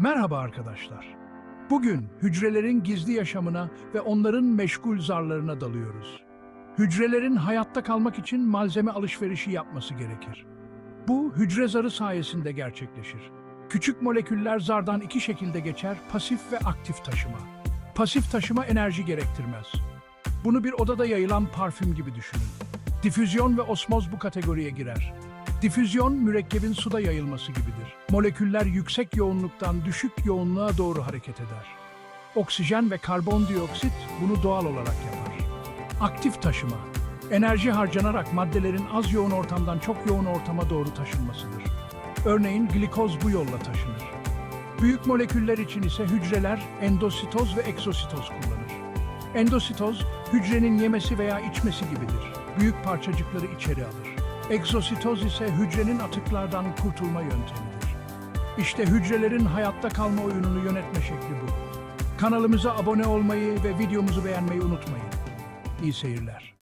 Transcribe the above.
Merhaba arkadaşlar. Bugün hücrelerin gizli yaşamına ve onların meşgul zarlarına dalıyoruz. Hücrelerin hayatta kalmak için malzeme alışverişi yapması gerekir. Bu hücre zarı sayesinde gerçekleşir. Küçük moleküller zardan iki şekilde geçer, pasif ve aktif taşıma. Pasif taşıma enerji gerektirmez. Bunu bir odada yayılan parfüm gibi düşünün. Difüzyon ve osmoz bu kategoriye girer. Difüzyon mürekkebin suda yayılması gibidir. Moleküller yüksek yoğunluktan düşük yoğunluğa doğru hareket eder. Oksijen ve karbondioksit bunu doğal olarak yapar. Aktif taşıma, enerji harcanarak maddelerin az yoğun ortamdan çok yoğun ortama doğru taşınmasıdır. Örneğin glikoz bu yolla taşınır. Büyük moleküller için ise hücreler endositoz ve egzositoz kullanır. Endositoz, hücrenin yemesi veya içmesi gibidir. Büyük parçacıkları içeri alır. Egzositoz ise hücrenin atıklardan kurtulma yöntemidir. İşte hücrelerin hayatta kalma oyununu yönetme şekli bu. Kanalımıza abone olmayı ve videomuzu beğenmeyi unutmayın. İyi seyirler.